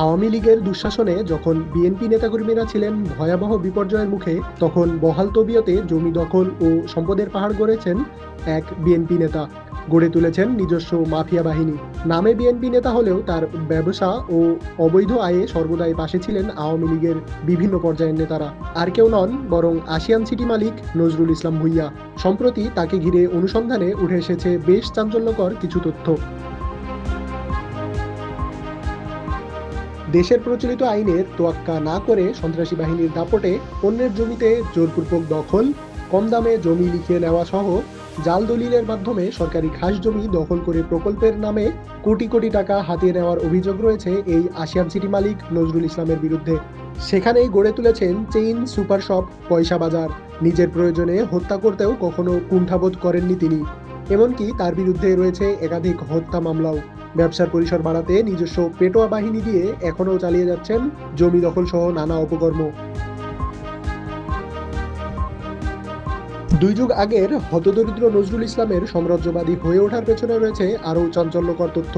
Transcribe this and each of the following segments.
আওয়ামী লীগের দুঃশাসনে যখন বিএনপি নেতাকর্মীরা ছিলেন ভয়াবহ বিপর্যয়ের মুখে, তখন বহাল তবিয়তে জমি দখল ও সম্পদের পাহাড় গড়েছেন এক বিএনপি নেতা। গড়ে তুলেছেন নিজস্ব মাফিয়া বাহিনী। নামে বিএনপি নেতা হলেও তার ব্যবসা ও অবৈধ আয়ে সর্বদাই পাশে ছিলেন আওয়ামী লীগের বিভিন্ন পর্যায়ের নেতারা। আর কেউ নন, বরং আসিয়ান সিটি মালিক নজরুল ইসলাম ভুইয়া। সম্প্রতি তাকে ঘিরে অনুসন্ধানে উঠে এসেছে বেশ চাঞ্চল্যকর কিছু তথ্য। দেশের প্রচলিত আইনের তোয়াক্কা না করে সন্ত্রাসী বাহিনীর দাপটে অন্যের জমিতে জোরপূর্বক দখল, কম দামে জমি লিখিয়ে নেওয়া সহ জাল দলিলের মাধ্যমে সরকারি খাস জমি দখল করে প্রকল্পের নামে কোটি কোটি টাকা হাতিয়ে নেওয়ার অভিযোগ রয়েছে এই আশিয়ান সিটি মালিক নজরুল ইসলামের বিরুদ্ধে। সেখানেই গড়ে তুলেছেন চেইন সুপার শপ পয়সা বাজার। নিজের প্রয়োজনে হত্যা করতেও কখনো কুণ্ঠাবোধ করেননি তিনি। এমনকি তার বিরুদ্ধে রয়েছে একাধিক হত্যা মামলাও। ব্যবসার পরিসর বাড়াতে নিজস্ব পেটোয়া বাহিনী দিয়ে এখনও চালিয়ে যাচ্ছেন জমি দখল সহ নানা অপকর্ম। দুই যুগ আগের হতদরিদ্র নজরুল ইসলামের সাম্রাজ্যবাদী হয়ে ওঠার পেছনে রয়েছে আরও চাঞ্চল্যকর তথ্য।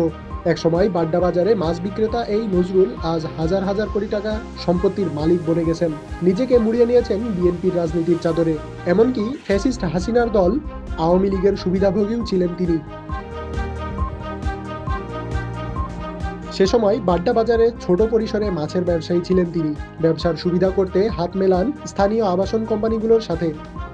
একসময় বাড্ডা বাজারে মাছ বিক্রেতা এই নজরুল আজ হাজার হাজার কোটি টাকা সম্পত্তির মালিক বনে গেছেন। নিজেকে মুড়িয়ে নিয়েছেন বিএনপির রাজনীতির চাদরে। এমনকি ফ্যাসিস্ট হাসিনার দল আওয়ামী লীগের সুবিধাভোগীও ছিলেন তিনি। সে সময় বাড্ডা বাজারে ছোট পরিসরে মাছের ব্যবসায়ী ছিলেন তিনি। ব্যবসার সুবিধা করতে হাত মেলান স্থানীয় আবাসন কোম্পানিগুলোর সাথে।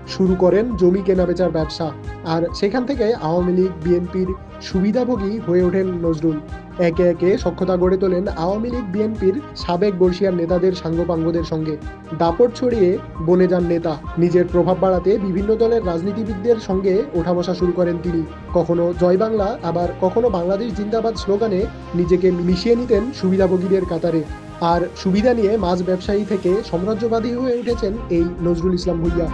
শুরু করেন জমি কেনাবেচার ব্যবসা। আর সেখান থেকে আওয়ামী লীগ, বিএনপির সুবিধাভোগী হয়ে ওঠেন নজরুল। একে একে সক্ষতা গড়ে তোলেন আওয়ামী লীগ, বিএনপির সাবেক বর্ষিয়ার নেতাদের সাঙ্গপাঙ্গদের সঙ্গে। দাপট ছড়িয়ে বনে যান নেতা। নিজের প্রভাব বাড়াতে বিভিন্ন দলের রাজনীতিবিদদের সঙ্গে ওঠা বসা শুরু করেন তিনি। কখনো জয় বাংলা, আবার কখনো বাংলাদেশ জিন্দাবাদ স্লোগানে নিজেকে মিশিয়ে নিতেন সুবিধাভোগীদের কাতারে। আর সুবিধা নিয়ে মাছ ব্যবসায়ী থেকে সাম্রাজ্যবাদী হয়ে উঠেছেন এই নজরুল ইসলাম ভুইয়া।